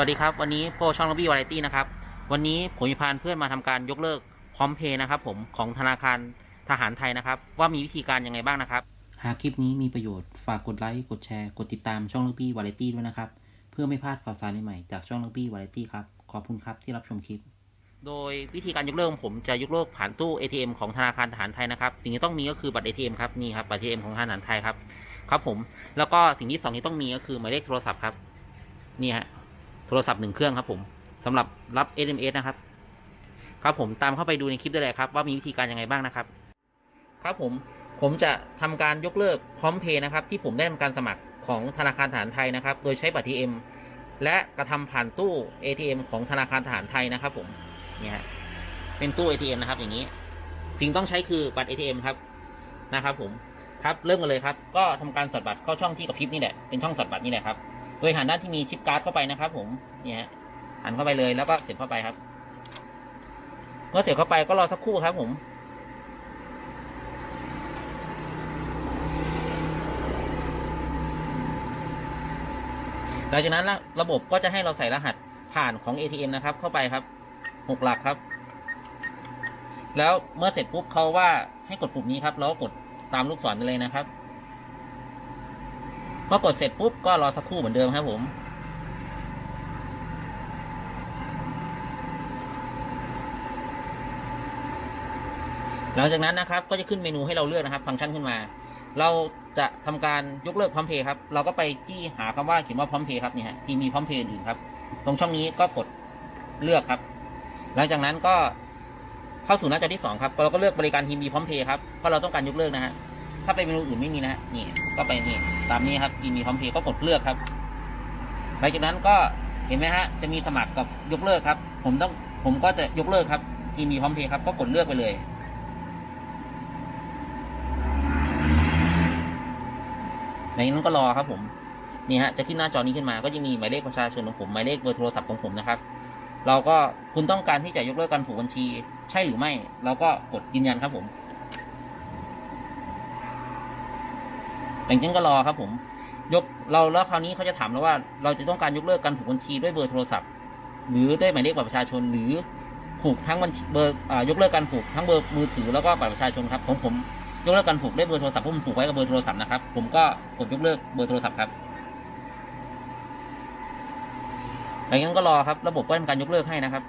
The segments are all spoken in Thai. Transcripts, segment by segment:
วัสดีครับ วันนี้โปรช่องลบี้วาไรตี้นะครับ วันนี้ผมมีพานเพื่อนมาทำการยกเลิกพร้อมเพย์นะครับผมของธนาคารทหารไทยนะครับ ว่ามีวิธีการยังไงบ้างนะครับ หากคลิปนี้มีประโยชน์ฝากกดไลค์กดแชร์กดติดตามช่องลบี้วาไรตี้ด้วยนะครับ เพื่อไม่พลาดข่าวสารใหม่ๆจากช่องลบี้วาไรตี้ครับขอบคุณครับที่รับชมคลิป โดยวิธีการยกเลิกของผมจะยกเลิกผ่านตู้ ATM ของธนาคารทหารไทยนะครับ สิ่งที่ต้องมีก็คือบัตร ATM ครับนี่ครับบัตร ATM ของทหารไทยครับครับผมแล้วก็สิ่งที่สองที่ต้องมีก็คือหมายเลขโทรศัพท์ครับนี่ฮะ โทรศัพท์หนึ่งเครื่องครับผมสำหรับรับ SMS นะครับ ครับผมตามเข้าไปดูในคลิปได้เลยครับ ว่ามีวิธีการยังไงบ้างนะครับ ครับผมผมจะทำการยกเลิกพร้อมเพย์นะครับ ที่ผมได้ทำการสมัครของธนาคารทหารไทยนะครับ โดยใช้บัตร ATM และกระทำผ่านตู้ ATM ของธนาคารทหารไทยนะครับ ผมเนี่ยฮะเป็นตู้ ATM นะครับ อย่างนี้สิ่งต้องใช้คือบัตร ATM ครับนะครับ ผมครับเริ่มกันเลยครับ ก็ทำการสอดบัตรเข้าช่องที่กระพริบนี่แหละเป็นช่องสอดบัตรนี่แหละครับ โดยหันด้านที่มีชิปการ์ดเข้าไปนะครับ ผมเนี่ยฮะหันเข้าไปเลยแล้วก็เสียบเข้าไปครับ เมื่อเสียบเข้าไปก็รอสักครู่ครับ ผมหลังจากนั้นละระบบก็จะให้เราใส่รหัสผ่านของ ATM นะครับ เข้าไปครับหกหลักครับ แล้วเมื่อเสร็จปุ๊บเขาว่าให้กดปุ่มนี้ครับ แล้วกดตามลูกศรไปเลยนะครับ เมื่อกดเสร็จปุ๊บก็รอสักครู่เหมือนเดิมครับผมหลังจากนั้นนะครับก็จะขึ้นเมนูให้เราเลือกนะครับ ฟังก์ชันขึ้นมา เราจะทำการยกเลิกพร้อมเพย์ครับ เราก็ไปที่หาคำว่าเขียนว่าพร้อมเพย์ครับนี่ฮะที่มีพร้อมเพย์อื่นครับ ตรงช่องนี้ก็กดเลือกครับ หลังจากนั้นก็เข้าสู่หน้าจอที่สองครับเราก็เลือกบริการทีมีพร้อมเพย์ครับเพราะเราต้องการยกเลิกนะฮะ ถ้าไปเมนูอื่นไม่มีนะฮะนี่ ก็ไปนี่ตามนี้ครับทีมีพร้อมเพย์ก็กดเลือกครับหลังจากนั้นก็เห็นไหมฮะจะมีสมัครกับยกเลิกครับ ผมต้องผมก็จะยกเลิกครับทีมีพร้อมเพย์ครับ ก็กดเลือกไปเลยในนั้นก็รอครับผมนี่ฮะจะขึ้นหน้าจอนี้ขึ้นมาก็จะมีหมายเลขประชาชนของผมหมายเลขเบอร์โทรศัพท์ของผมนะครับ เราก็คุณต้องการที่จะยกเลิกการผูกบัญชี ใช่หรือไม่ เราก็กดยืนยันครับผม หลังจากนั้นก็รอครับผม ยกเราแล้วคราวนี้เขาจะถามเราว่า เราจะต้องการยกเลิกการผูกบัญชีด้วยเบอร์โทรศัพท์ หรือด้วยหมายเลขบัตรประชาชนหรือผูกทั้งบัญชีเบอร์ยกเลิกการผูกทั้งเบอร์มือถือแล้วก็บัตรประชาชนครับของผมยกเลิกการผูกด้วยเบอร์โทรศัพท์เพราะผมผูกไว้กับเบอร์โทรศัพท์นะครับผมก็กดยกเลิกเบอร์โทรศัพท์ครับหลังจากนั้นก็รอครับ ระบบก็ทำการยกเลิกให้นะครับ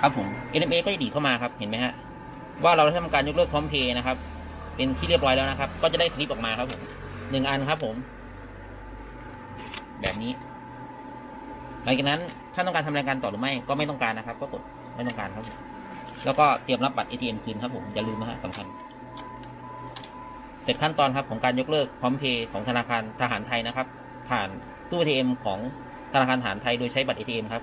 ครับผม NMA ก็จะดีเข้ามาครับ เห็นไหมฮะ ว่าเราได้ทำการยกเลิกพร้อมเพย์นะครับ เป็นที่เรียบร้อยแล้วนะครับ ก็จะได้สลิปออกมาครับผมหนึ่งอันครับผม แบบนี้ หลังจากนั้นถ้าต้องการทำรายการต่อหรือไม่ก็ไม่ต้องการนะครับ ก็กดไม่ต้องการครับผมแล้วก็เตรียมรับบัตร ATM คืนครับผมอย่าลืมนะฮะสำคัญ เสร็จขั้นตอนครับของการยกเลิกพร้อมเพย์ของธนาคารทหารไทยนะครับ ผ่านตู้ ATM ของธนาคารทหารไทยโดยใช้บัตร ATM ครับ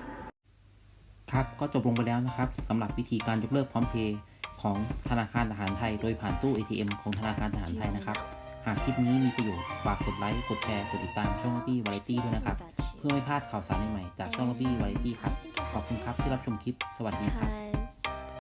ครับก็จบลงไปแล้วนะครับสำหรับวิธีการยกเลิกพร้อมเพย์ ของธนาคารทหารไทย โดยผ่านตู้ ATM ของธนาคารทหารไทยนะครับ หากคลิปนี้มีประโยชน์ฝากกดไลค์ กดแชร์ กดติดตามช่องลบี้วาไรตี้ด้วยนะครับ เพื่อไม่พลาดข่าวสารใหม่ๆจากช่องลบี้วาไรตี้ครับ ขอบคุณครับที่รับชมคลิป สวัสดีครับ